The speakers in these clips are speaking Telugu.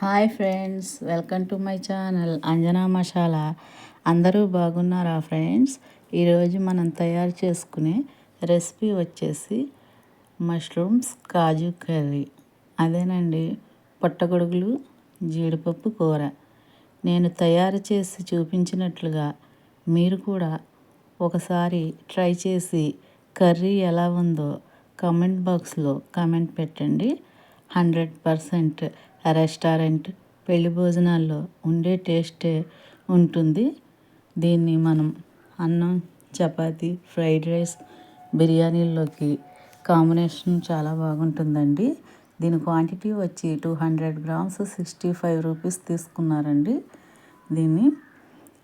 Hi friends welcome to my channel Anjana masala. అందరూ బాగున్నారా ఫ్రెండ్స్? ఈరోజు మనం తయారు చేసుకునే రెసిపీ వచ్చేసి మష్రూమ్స్ కాజు కర్రీ. అదేనండి పుట్టగొడుగులు జీడిపప్పు కూర. నేను తయారు చేసి చూపించినట్లుగా మీరు కూడా ఒకసారి ట్రై చేసి కర్రీ ఎలా ఉందో కమెంట్ బాక్స్లో కామెంట్ పెట్టండి. హండ్రెడ్ పర్సెంట్ రెస్టారెంట్ పెళ్ళి భోజనాల్లో ఉండే టేస్టే ఉంటుంది. దీన్ని మనం అన్నం చపాతి ఫ్రైడ్ రైస్ బిర్యానీల్లోకి కాంబినేషన్ చాలా బాగుంటుందండి. దీని క్వాంటిటీ వచ్చి two hundred grams sixty five rupees తీసుకున్నారండి. దీన్ని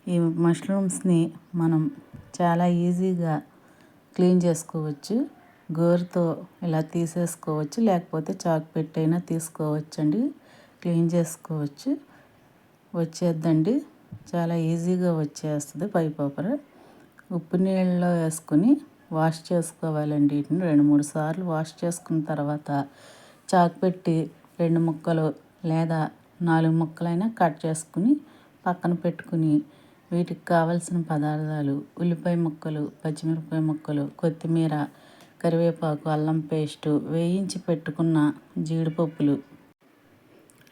ఈ మష్రూమ్స్ని మనం చాలా ఈజీగా క్లీన్ చేసుకోవచ్చు. గోరుతో ఇలా తీసేసుకోవచ్చు లేకపోతే చాక్ పెట్టైనా తీసుకోవచ్చండి. క్లీన్ చేసుకోవచ్చు. వచ్చేద్దండి. చాలా ఈజీగా వచ్చేస్తుంది పై పైపర ఉప్పు నీళ్ళలో వేసుకొని వాష్ చేసుకోవాలండి. వీటిని రెండు మూడు సార్లు వాష్ చేసుకున్న తర్వాత చాకు పెట్టి రెండు ముక్కలు లేదా నాలుగు ముక్కలైనా కట్ చేసుకుని పక్కన పెట్టుకుని వీటికి కావలసిన పదార్థాలు ఉల్లిపాయ ముక్కలు పచ్చిమిరపకాయ ముక్కలు కొత్తిమీర కరివేపాకు అల్లం పేస్టు వేయించి పెట్టుకున్న జీడిపప్పులు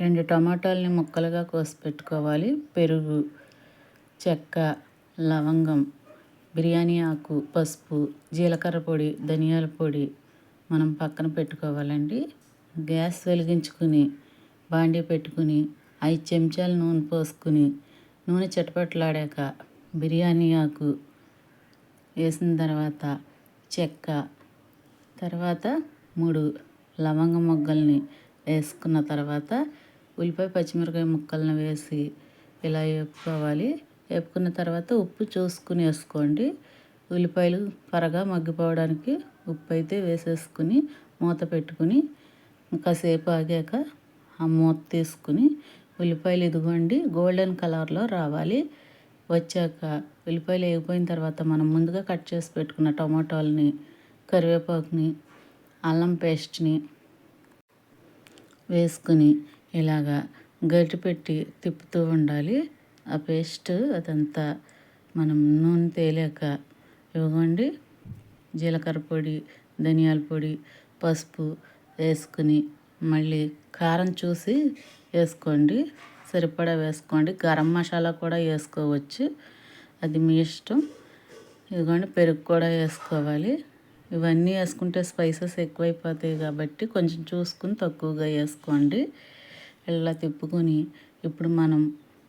రెండు టమాటాలని ముక్కలుగా కోసి పెట్టుకోవాలి. పెరుగు చెక్క లవంగం బిర్యానీ ఆకు పసుపు జీలకర్ర పొడి ధనియాల పొడి మనం పక్కన పెట్టుకోవాలండి. గ్యాస్ వెలిగించుకుని బాండీ పెట్టుకుని ఐదు చెంచాలు నూనె పోసుకుని నూనె చిటపట్లాడాక బిర్యానీ ఆకు వేసిన తర్వాత చెక్క తర్వాత మూడు లవంగ మొగ్గల్ని వేసుకున్న తర్వాత ఉల్లిపాయ పచ్చిమిరపకాయ ముక్కలను వేసి ఇలా వేపుకోవాలి. వేపుకున్న తర్వాత ఉప్పు చూసుకుని వేసుకోండి. ఉల్లిపాయలు త్వరగా మగ్గిపోవడానికి ఉప్పు అయితే వేసేసుకుని మూత పెట్టుకుని కాసేపు ఆగాక ఆ మూత తీసుకుని ఉల్లిపాయలు ఇదిగోండి గోల్డెన్ కలర్లో రావాలి. వచ్చాక ఉల్లిపాయలు వేగిపోయిన తర్వాత మనం ముందుగా కట్ చేసి పెట్టుకున్న టమాటోల్ని కరివేపాకుని అల్లం పేస్ట్ని వేసుకుని ఇలాగా గరిటె తిప్పుతూ ఉండాలి. ఆ పేస్ట్ అదంతా మనం నూనె తేలాక ఇవ్వండి. జీలకర్ర పొడి ధనియాల పొడి పసుపు వేసుకుని మళ్ళీ కారం చూసి వేసుకోండి. సరిపడా వేసుకోండి. గరం మసాలా కూడా వేసుకోవచ్చు. అది మీ ఇష్టం. ఇదిగోండి పెరుగు కూడా వేసుకోవాలి. ఇవన్నీ వేసుకుంటే స్పైసెస్ ఎక్కువైపోతాయి కాబట్టి కొంచెం చూసుకుని తక్కువగా వేసుకోండి. ఇలా తిప్పుకొని ఇప్పుడు మనం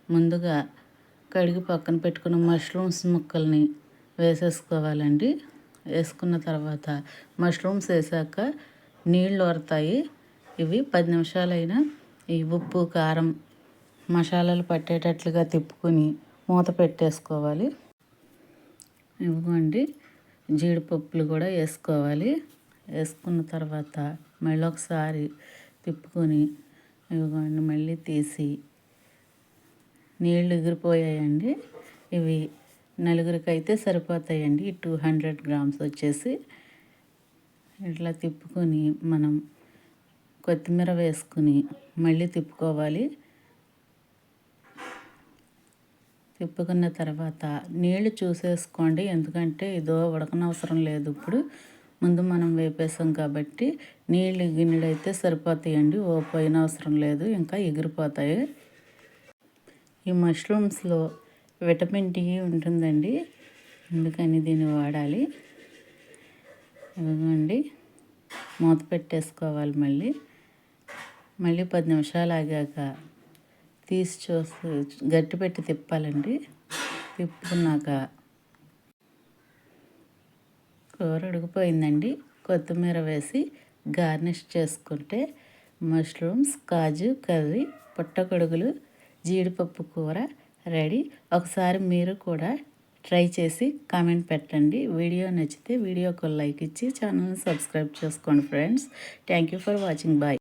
ముందుగా కడిగి పక్కన పెట్టుకున్న మష్రూమ్స్ ముక్కల్ని వేసేసుకోవాలండి. వేసుకున్న తర్వాత మష్రూమ్స్ వేసాక నీళ్ళు వరతాయి. ఇవి పది నిమిషాలైనా ఈ ఉప్పు కారం మసాలాలు పట్టేటట్లుగా తిప్పుకొని మూత పెట్టేసుకోవాలి. ఇవ్వండి. జీడిపప్పులు కూడా వేసుకోవాలి. వేసుకున్న తర్వాత మళ్ళీ ఒకసారి తిప్పుకొని ఇవ్వండి మళ్ళీ తీసి. నీళ్ళు ఎగిరిపోయాయండి. ఇవి నలుగురికి అయితే సరిపోతాయండి. టూ హండ్రెడ్ గ్రామ్స్ వచ్చేసి. ఇట్లా తిప్పుకొని మనం కొత్తిమీర వేసుకుని మళ్ళీ తిప్పుకోవాలి. తిప్పుకున్న తర్వాత నీళ్ళు చూసేసుకోండి. ఎందుకంటే ఇదో ఉడకనవసరం లేదు ఇప్పుడు. ముందు మనం వేపేసాం కాబట్టి నీళ్ళు గిన్నెలు అయితే సరిపోతాయండి. ఓ పోయిన అవసరం లేదు. ఇంకా ఎగిరిపోతాయి. ఈ మష్రూమ్స్లో విటమిన్ డి ఉంటుందండి. అందుకని దీన్ని వాడాలి. ఇవ్వండి. మూత పెట్టేసుకోవాలి మళ్ళీ. మళ్ళీ పది నిమిషాలు ఆగాక తీసి చూసి గట్టి పెట్టి తిప్పాలండి. తిప్పుకున్నాక కూర ఉడికిపోయిందండి. కొత్తిమీర వేసి గార్నిష్ చేసుకుంటే మష్రూమ్స్ కాజు కర్రీ పుట్టగొడుగులు జీడిపప్పు కూర రెడీ. ఒకసారి మీరు కూడా ట్రై చేసి కామెంట్ పెట్టండి. వీడియో నచ్చితే వీడియోకు లైక్ ఇచ్చి ఛానల్ని సబ్స్క్రైబ్ చేసుకోండి friends. Thank you for watching. Bye.